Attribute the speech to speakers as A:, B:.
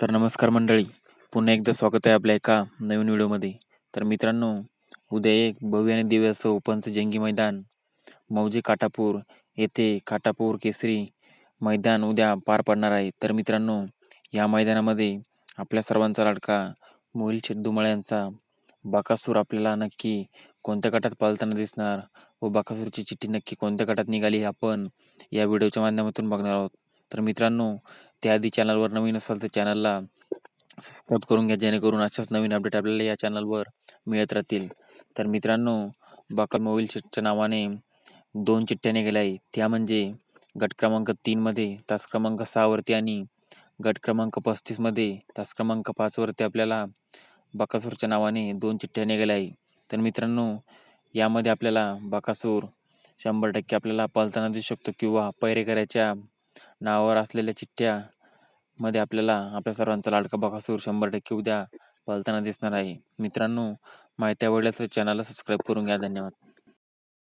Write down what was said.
A: तर नमस्कार मंडळी. पुन्हा एकदा स्वागत आहे आपल्या एका नवीन व्हिडिओमध्ये. तर मित्रांनो उद्या एक भव्य आणि दिव्य असं ओपनचं जंगी मैदान मौजे काटापूर येथे काटापूर केसरी मैदान उद्या पार पडणार आहे. तर मित्रांनो या मैदानामध्ये आपल्या सर्वांचा लाडका मोहिल शेद्दुमळे यांचा बाकासूर आपल्याला नक्की कोणत्या गटात पालताना दिसणार व बाकासूरची चिठ्ठी नक्की कोणत्या गटात निघाली हे आपण या व्हिडिओच्या माध्यमातून बघणार आहोत. तर मित्रांनो त्याआधी चॅनलवर नवीन असाल तर चॅनलला सबस्क्राईब करून घ्या जेणेकरून अशाच नवीन अपडेट आपल्याला या चॅनलवर मिळत राहतील. तर मित्रांनो बाका मोबाईल शेटच्या नावाने दोन चिठ्ठ्या निघाल्या आहे त्या म्हणजे गट क्रमांक तीनमध्ये तास क्रमांक सहावरती आणि गट क्रमांक पस्तीसमध्ये तास क्रमांक पाचवरती आपल्याला बकासूरच्या नावाने दोन चिठ्ठ्या निघाल्या आहे तर मित्रांनो यामध्ये आपल्याला बकासूर शंभर टक्के आपल्याला पळताना दिसू शकतो किंवा पैरेकऱ्याच्या नावावर असलेल्या चिठ्ठ्या मध्ये आपल्याला आपल्या सर्वांचा लाडका बकासूर शंभर टक्के उद्या पळताना दिसणार आहे. मित्रांनो माहिती आवडल्यास चॅनलला सबस्क्राईब करून घ्या. धन्यवाद.